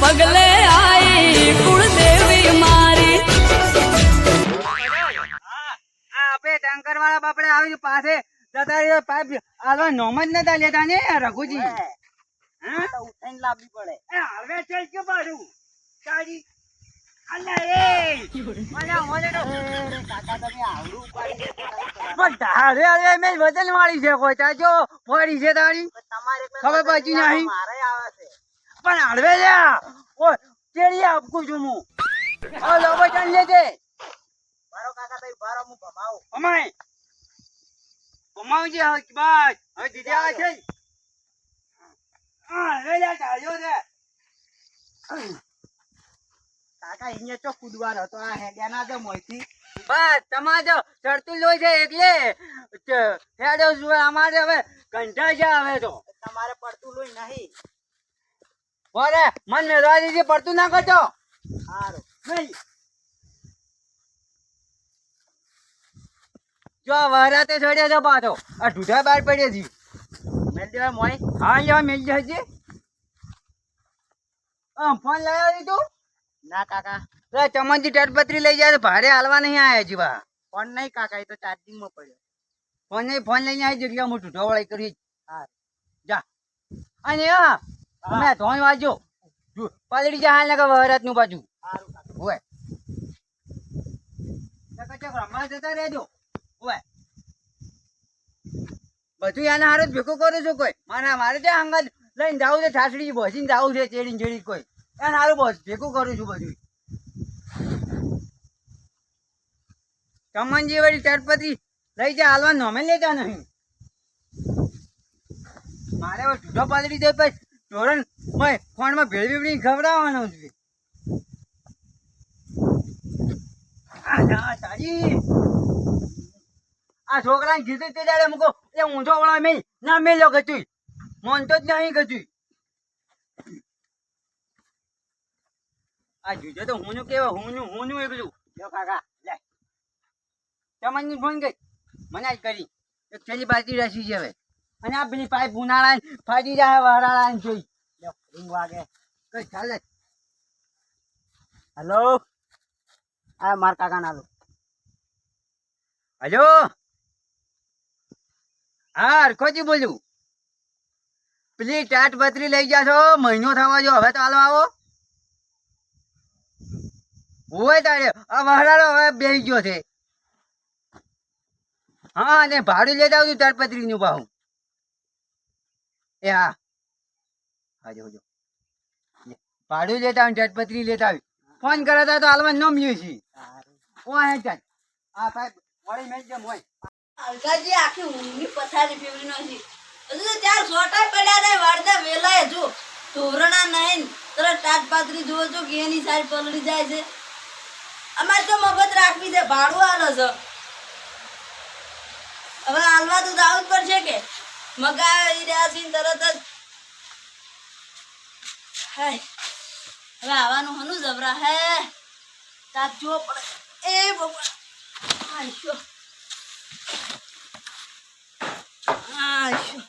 પગલે આઈ કુળદેવી મારી. આપે આપણે વાળા બાપડે આવી પાસે જતા પાઇપ આલવા નોમ જ નતા લેતા ને રઘુજી. ઉઠાઈને લાવવી પડે. હવે ચલ કે બાજુ? વજન વાળી છે કોઈ તાજો ફરી છે તારી. તમારે ખબર નહીં. પણ હળવે લ્યા ઓ કેડી આપકું છું હું. ઓ લોબો ચાલ લેજે. બારો કાકા તઈ બારો હું ભમાવ. ભમાય. ભમાવજે હવે બસ હવે દીદી આવે છે હા હવે લ્યા ચાલ્યો છે. કાકા અહીંયા તો કુદવાર હતો? આ હેડ્યાના તો બસ તમારે ચડતું લોહી છે એટલે. હેડો અમારે હવે કંઠા છે હવે તો. તમારે પડતું લોહી નહીં. બોલે મન મેળવા દીધી પડતું ના કરજો. સારું નહીં. જો વરાતે ચડ્યો છો પાછો. આ ઢૂઢા બાર પડ્યા છે મેલ દેવા મોય. હા મેલ આમ ફોન લાવ્યો છે તું? ના કાકા. લે ચમનજી ટટપત્રી લઈ જાય ભાડે હાલવા નહીં આયા જીવા ફોન નહીં કાકા એ તો ચાર્જિંગમાં પડ્યો. ફોન નહીં ફોન લઈને આવી જગ્યા હું ઢૂઢો વળી કરી હા. જા. અને હા મેં ધોઈ વાજો. પાલડી જા હાલ નકા વરાતનું બાજુ હોય રમવા જતા રહેજો. હોય બધું એના હારે ભેગું કરું છું કોઈ. મારે મારે ત્યાં અંગત લઈને જાવું છે ઠાસડી બસીને જાવું છે ચેડી ચેડી કોઈ. એને હારું બસ ભેગું કરું છું બધું ચમનજી વળી ચટપટી લઈ જા હાલવા નોમે લેતા નહીં. મારે ઢૂઢો પાતળી દે પછી. ધોરણ મય ફોનમાં ભેળવી બીવડી ખવડાવવાનો છે આ ના, છોકરાને કીધું તે દાડે મૂકો. એ ઊંધો વળા મેં ના મેલ્યો ગતું. મોનતો જ નહીં ગતું. આ જુજો તો હું કેવા હું હુંનું એકલું. જો કાકા લે. તમને ફોન ગઈ મને જ કરી. એક છેલ્લી પાર્ટી રાશી છે હવે. અને આ પેલી પાઇપ ઉનાળા ફાટી જાય વરાળા જોઈ. રિંગ વાગે. કઈ ચાલે? હેલો? આ માર કાકા નાલો હલો? હા, હરખોજી બોલું. પેલી ટાટ પત્રી લઈ જાશો મહિનો થવા જો હવે તો હાલો આવો. તારે. આ વહરાળો હવે બેસી ગયો છે. હા, અને ભાડું લેતા આવજો ટાટ પત્રી નું પાહું એ હા હાજો હાજો ભાડું લેતા આવું ટાટ લેતા આવી. ફોન કરે તો હાલમાં નમ લ્યું છે. ઓ હે ચાલ હા સાહેબ વળી મેં જેમ હોય. અલકાજી આખી ઊંઘની પથારી ફેવરી નથી હજુ તો ચાર સોટા પડ્યા ને વાળતા વેલાય જો. ધોરણા નહીં તરત ટાટ પાતરી જુઓ છો કે એની સારી પલળી જાય છે. અમારે તો મફત રાખવી છે ભાડું આલો છે. હવે હાલવા તો જવું જ પડશે કે? મગાવી રહ્યા છીએ તરત જ. હવે આવવાનું હનું જબરા, હે. તાપ જોવો પડે. એ ભગવાન. હાય, શું. આશુ.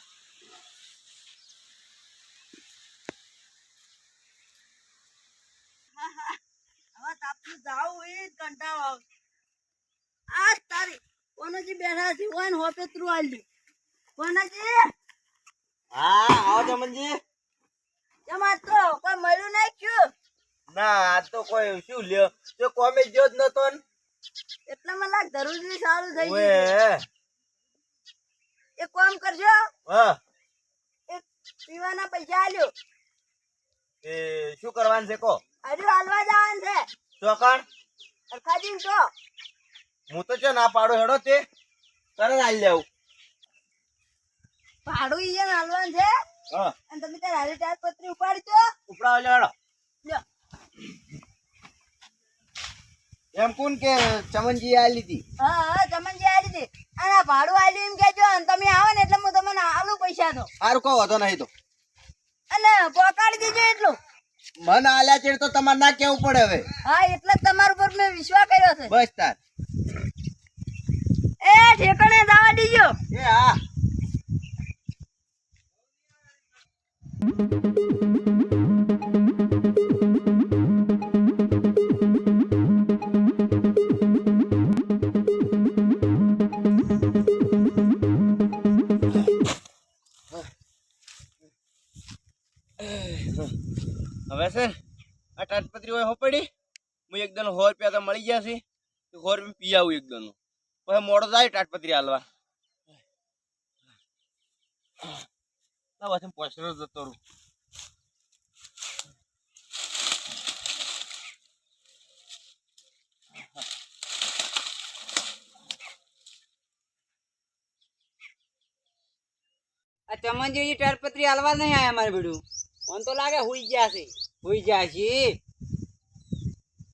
હવે તાપનું જાવું એ જ કંટાળો આવે. આ જ તારી કોનોજી બેઠા છે, ઓન હોપે ત્રુ આલ્યું કોનોજી હા આવો ચમનજી જમા તો કોઈ મળ્યું નહીં કયું ના આ તો કોઈ શું લ્યો. કોમે જો જ નતો ને. એટલે મને લાગ ધરુજી સારું થઈ ગયું એક કામ કરજો. હા. એક પીવાના પૈસા આલ્યો. એ શું કરવાનું છે કો? હજુ હાલવા જવાનું છે. ચોકણ? અરખાજી તો હું તો છે ના પાડો હેડો તે. તરત આલી લેવું. ભાડું ઈ જેને હાલવાનું છે. અને તમે ત્યાં હારી ટાર પત્રી ઉપાડજો. ઉપડા હેડો એમ કોણ કે ચમનજી આ લીધી હા હા ચમનજી આ લીધી હતી અને આ ભાડું આલ્યું એમ કેજો અને તમે આવો ને એટલે હું તમને આલું પૈસા તો સારું કહો વાંધો નહીં તો. અને પોકાડી દેજો એટલું. મન આલ્યા છે તો તમારે ના કેવું પડે હવે. હા એટલે તમારા ઉપર મેં વિશ્વાસ કર્યો છે. બસ તાર. એ ઠેકણે દાવા દીજો. એ હા. હવે છે આ ટાટપત્રી હોય હોપડી. હું એકદમ સો રૂપિયા તો મળી ગયા છે. સો રૂપિયા પી આવું એકદમ પછી મોડો જાય ટાટપત્રી હાલવા. પછી પોસરો જતો રહું. આ ચમનજી તાડપત્રી હાલવા નહીં આયા મારે બેડું મને તો લાગે હુઈ ગયા છે. હુઈ ગયા છે.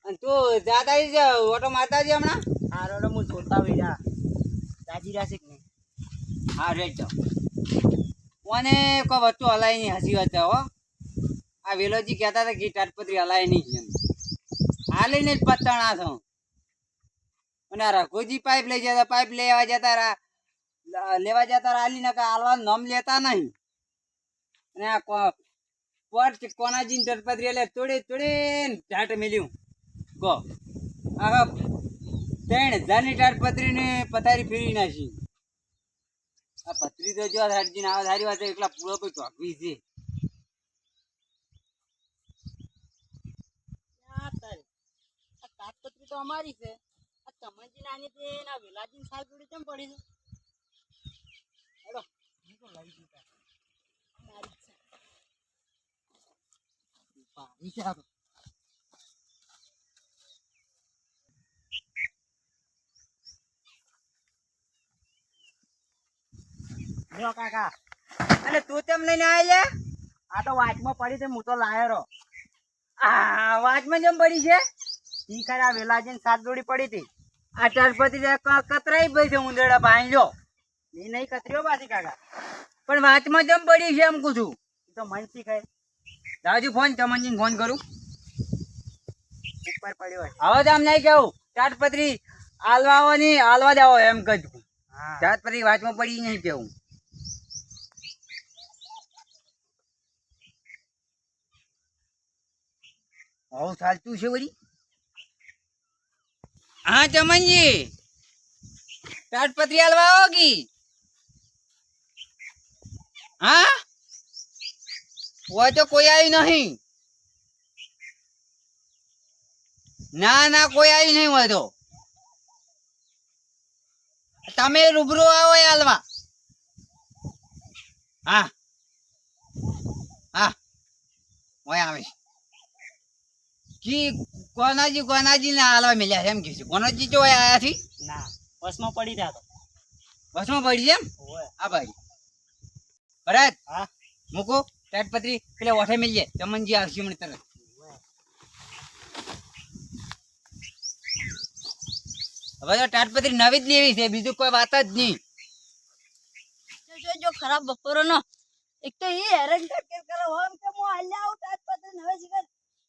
અને તું જાતા જ ઓટો મારતા છે હમણાં? હા રોડો હું જોતા વેડા રાજી રાશે કે નહીં? હા રેડ જાઓ. કોને કોઈ વસ્તુ હલાય નહીં હસી વાત હો. આ વેલોજી કહેતા હતા કે તાડપત્રી હલાય નહીં હાલીને જ પતણા છો. અને આ રઘુજી પાઇપ લઈ જતા પાઇપ લેવા જતા રા લેવા જતા હાલી નકા હાલવા નમ લેતા નહીં. અને આ પોટ કોનાજી તાડપત્રી એટલે તોડે તોડે ઢાટ મેલ્યું. કહો આખા ત્રણ હજારની ટાટપત્રીને પથારી ફેરી નાખી. આ પથરી તો જો હરજી ના ધારી વાત એકલા પૂળો કોઈ ચોકવી છે. તો અમારી છે. આ તમનજી નાની તે એના વેલાજી સાહેબ જોડે કેમ પડી છે? હેલો લઈ મારી છે ભારી છે લ્યો કાકા. અને તું તેમ લઈને આવે આ તો વાંચમાં પડી છે હું તો લાયરો આ વાંચમાં જેમ પડી છે? ઈ ખરા વેલાજી સાત જોડી પડી હતી. આ તાડપત્રી તો ક- કતરાઈ ભાઈ છે ઉંદરડા ભાંજો એ નહીં કતરીઓ પાછી કાકા. પણ વાંચમાં જેમ પડી છે એમ કહું છું. તો મન શીખાય દાજુ ફોન ચમનજીને ફોન કરું. ઉપર પડ્યો હવે તો આમ નહીં કેવું. ચાટપત્રી હાલવા આવો આલવા જાઓ એમ કહું ચાટપત્રી વાંચમાં પડી નહીં કેવું. હવ ચાલતું છે વળી? હા, ચમનજી. હાલવા આવો કી? હા? હોય તો કોઈ આવ્યું નહીં. ના ના, કોઈ આવ્યું નહીં હોય તો. તમે રૂબરૂ આવો એ હાલવા. હા. હા. હોય આવે છે. કી કોનાજી કોનાજી ને હાલવા મળ્યા છે એમ કે છે. કોનાજી જો આયા છે ના બસમાં પડી રહ્યા તો. બસમાં પડી છે એમ? હા આ ભાઈ. ભરત હા? મૂકો તાટપત્રી પેલા ઓઠે મળીએ. ચમનજી આવશે મને તરત. હવે. તો તાટપત્રી નવી જ લેવી છે બીજું કોઈ વાત જ નહીં. જો ખરાબ બપોરો નો એક તો એ હેરાન કરકે કરો? હોમ કે હું હાલ્યા આવું તાજપત્રી નવી હવે શીખર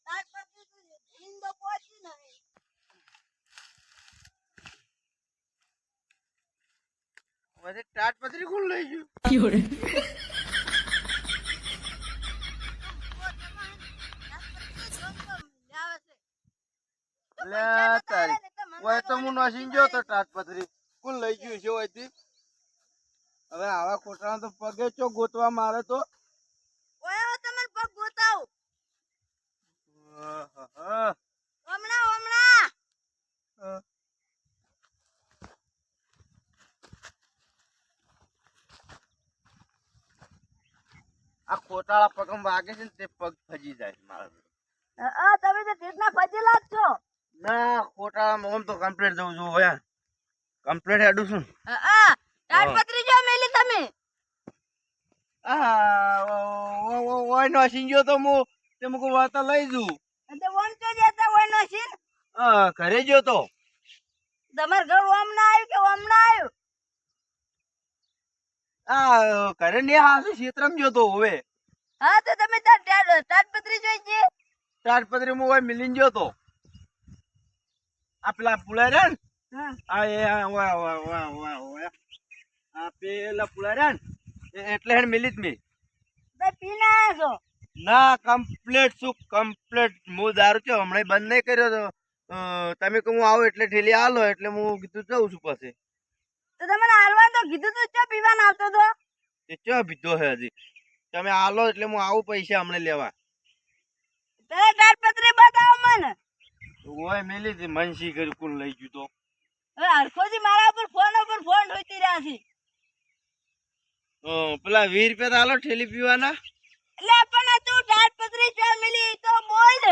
તાજપત્રી તો હિંદો પહોંચી નહીં પછી તાટપત્રી કોણ લઈ ગયું લે તારી ઓય તો હું નસીન ગયો તો તાટપત્રી કોણ લઈ ગયું છે ઓયથી હવે આવા ખોટા તો પગે ચો ગોતવા મારે તો ઓય હવે તમે પગ ગોતાવ આહાહા. હમણાં હમણાં હા. આ ખોટાળા પગમ વાગે છે ને તે પગ ફજી જાય છે મારા તમે તો કેટલા ફજેલા જ છો. ના ખોટાળા ઓમ તો કમ્પ્લીટ દઉં છું હવે કમ્પ્લીટ હેડું છું. હા તાજપત્રી જો મેલી તમે. આ ઓય નસીન ગયો તો હું તે મુકો વાતા લઈ જઉં. અને ઓમ તો જતા હોય નો હા ઘરે ગયો તો? તમાર ઘર ઓમ ના આવ્યું કે ઓમ ના આવ્યું? આ ઘરે ને હાસુ ક્ષેત્રમ ગયો તો હવે. હા તો તમે તાટપત્રી જોઈ છે? તાટપત્રી હું હોય મિલીને ગયો તો. આ પેલા પુલા રે આ એ વા વા વા વા વા. આ પેલા પુલા રે એ- એટલે હેડ મિલી જ મી પીના પીને છો? ના કમ્પ્લીટ શું કમ્પ્લીટ હું દારૂ છે હમણાં બંધ નહીં કર્યો તો. તમે કહું હું આવું એટલે ઠેલી આલો એટલે હું કીધું જઉં છું પછી. તો તમને હાલવા તો કીધું તું ચા પીવાના આવતો તો? એ ચો પીધો છે હજી? તમે આલો એટલે હું આવું પૈસા હમણાં લેવા. તને તાર પત્રી બતાવ મને. ઓય મેલી દી મનસી કરી કુલ લઈ ગયું તો. હવે હરખોથી મારા ઉપર ફોન ઉપર ફોન ઠોકતી રહ્યા છે. પેલા વીસ રૂપિયા તો હાલો ઠેલી પીવાના. એટલે પણ તું તાડપત્રી ચા મિલી ઈ તો બોલ.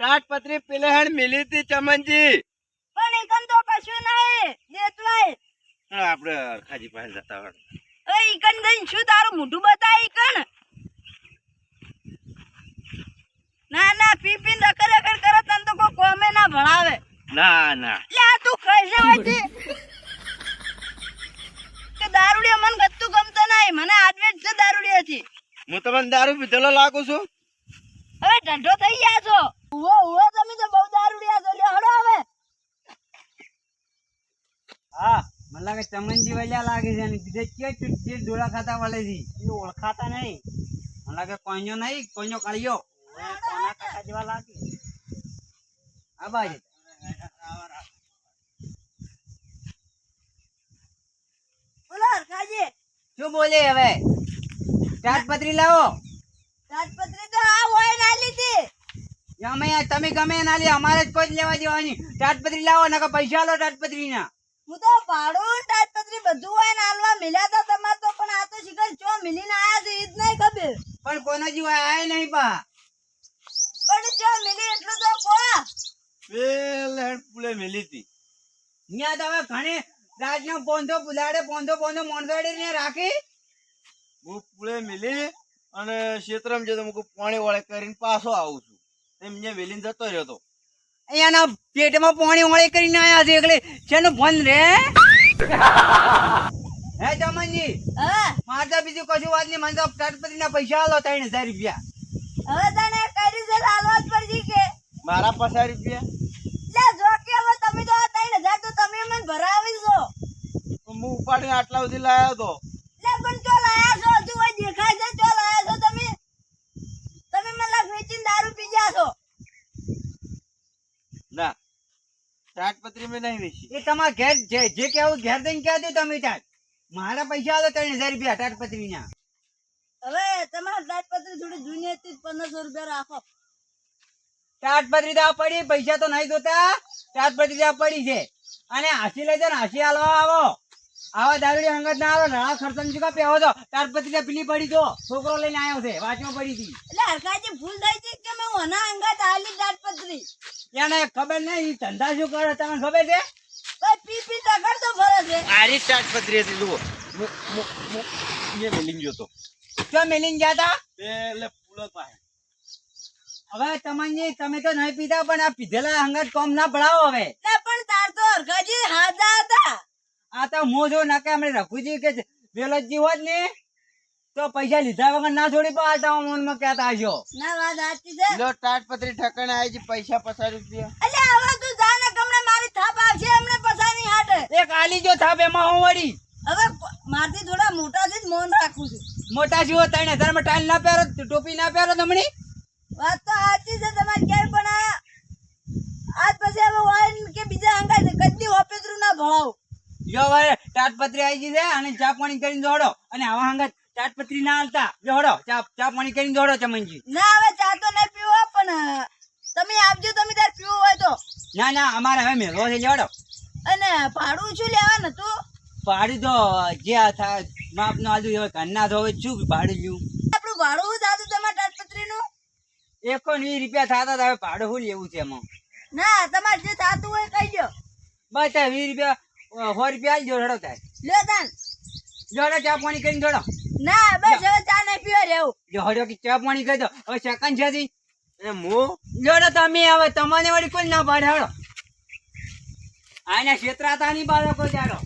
તાટપત્રી પેલે મિલી હતી ચમનજી. પણ એકમ તો કશું નહીં દેતવાય આપણે અરખાજી પાસે જતા હોય. એ ઈકન ગઈ શું તારું મોઢું બતાય ઈકન? ના ના પી પી રખર રખર કરે તને તો કોઈ કોમે ના ભણાવે. ના ના. લે તું ખાઈ હોયથી કે મન મને ગત્તું ગમતો નહીં મને આડવેટ છે દારૂડિયાથી. હું તમને દારૂ પીધેલો લાગુ છું? હવે ઢંઢો થઈ ગયા છો. ઉવો ઉવો તમે તો બહુ દારૂડિયા છો. લ્યો હડો હવે. હા મને લાગે ચમનજી વલ્યા લાગે છે અને બીજે કે ચૂંટજી ડોળા ખાતા વાલે છે. એ ઓળખાતા નહીં. મને લાગે કોઈનો નહીં કોઈનો કાળિયો. કોના કાકા જેવા લાગે? આ બાજુ શું બોલે હવે? તાટપત્રી લાવો. રાજપત્રી તો આ હોય ના લીધી અમે તમે ગમે ના લે અમારે જ કોઈ જ લેવા દેવાની. તાટપત્રી લાવો ને પૈસા લો તાટપત્રી ના હું તો ભાડું તાજપત્રી બધું હોય ને હાલવા મિલ્યા તા તમાર તો પણ આ તો શિખર ચો મિલીને આયા છે ઈ નહીં ખબર. પણ કોના જીવ આય નહીં બા. પણ ચો મિલી એટલું તો કો પેલે પુલે મિલી હતી. ન્યા તો હવે ઘણી રાજનો પોંધો બુલાડે પોંધો પોંધો મોણસાડી ને રાખી. હું પુલે મિલી અને ક્ષેત્રમાં જતો મૂકું પાણી વાળે કરીને પાછો આવું છું. એમ અહીંયા વેલીને જતો રહ્યો તો. અહીંયાના પેટમાં પાણી વળે કરીને આયા છે એટલે શેનું ફોન રે? હે ચમનજી? મારે તો બીજું કશું વાત નહીં. મને તો તાટપત્રી ના પૈસા આલો ત્રણ હજાર રૂપિયા. હવે તને કરી છે હાલવા જ પડશે કે? મારા પચાસ રૂપિયા? લે જો કે હવે તમે તો ત્રણ હજાર તો તમે મને ભરાવી છો હું ઉપાડીને આટલા સુધી લાવ્યો તો. લે પણ ચો લાયા છો હજુ હોય દેખાય છે ચો લાયા છો તમે. તમે મને લાગ વેચીને દારૂ પી ગયા છો. ના. તાટપત્રી મેં નહીં વેચી. એ તમારા ઘેર જે જે કેવું ઘેર જઈને કહેજો તમે ત્યાં મારા પૈસા આલો ત્રણ હજાર રૂપિયા તાટપત્રી ના હવે તમારા તાજપત્રી થોડી જૂની હતી પંદરસો રૂપિયા રાખો. તાટપત્રી તો પડી પૈસા તો નહીં જોતા. તાટપત્રી તો પડી છે. અને હાસી લઈ જાઓ ને હાસી હાલવા આવો. આવા દારૂડી હંગત ના આવે ના ખર્ચન ચૂકા પેવો છો તાટપત્રી તો પીલી પડી તો છોકરો લઈને આવ્યો છે વાંચમાં પડી હતી. એટલે હરકાજી ભૂલ થઈ છે કે મેં ઓના હંગત આલી તાજપત્રી એને ખબર નહીં ધંધા શું કરે તમને ખબર છે? ભાઈ પી પી તગડ તો ફરે છે. આરી તાટપત્રી હતી જુઓ. એ હું હું ગયો તો ક્યાં મેલીને ગયા હતા એટલે પુલો પાસે હવે તમને તમે તો નહીં પીતા પણ આ પીધેલા અંગત કોમ ના પડાવો હવે. પણ તાર તો હરકાજી હાજા હતા. આ તો મોજો જો હમણાં રઘુજી કે વેલજી હોત ને તો પૈસા લીધા વગર ના છોડી પાડતા મનમાં કહેતા હશો ના વાત સાચી છે. લો તાટપત્રી ઠકાણે આવી છે પૈસા પચાસ રૂપિયા. એટલે હવે તું જા ને કમણે મારી થાપ આવશે એમને નહીં હાટે. એક આલી જો થાપ એમાં હું વળી? હવે પ- મારથી થોડા મોટા છે જ મૌન રાખું છું. મોટા જીવો ત્રણ હજારમાં ટાઈલ ના પહેરો ટોપી ના પહેરો તમને? વાત તો સાચી છે તમારે ઘેર પણ આજ પછી હવે વાઈન કે બીજા અંગાત કદી ઓપેતરું ના ભણાવું. જો હવે તાટપત્રી આવી ગઈ છે અને ચા પાણી કરીને દોડો. અને આવા હંગત તાટપત્રી ના હાલતા. જોડો ચા ચા પાણી કરીને દોડો ચમનજી. ના હવે ચા તો નહીં પીવો પણ તમે આપજો તમે તાર પીવું હોય તો. ના ના અમારે હવે મેળવો છે જોડો અને ભાડું શું લેવાનું તું? ભાડું તો જે આ થાય માપ નો આજુ હવે ઘરના તો હવે શું ભાડું લેવું? આપણું ભાડું શું થતું તમારા તાજપત્રીનું એકો ને વીસ રૂપિયા થતા હવે ભાડું શું લેવું છે એમાં? ના તમારે જે થતું હોય કહી દો બસ વીસ રૂપિયા સો રૂપિયા આવી જોડો તાન. ચા પાણી કરીને જોડો. ના બસ હવે ચા નહીં પીવા રહેવું જોડો કે ચા પાણી કરી દો. હવે સેકન્ડ છે. અને હું જોડો તમે હવે તમને વળી કોઈ ના પાડે હડો. આના ક્ષેત્રાતા નહીં પાડો કોઈ જાડો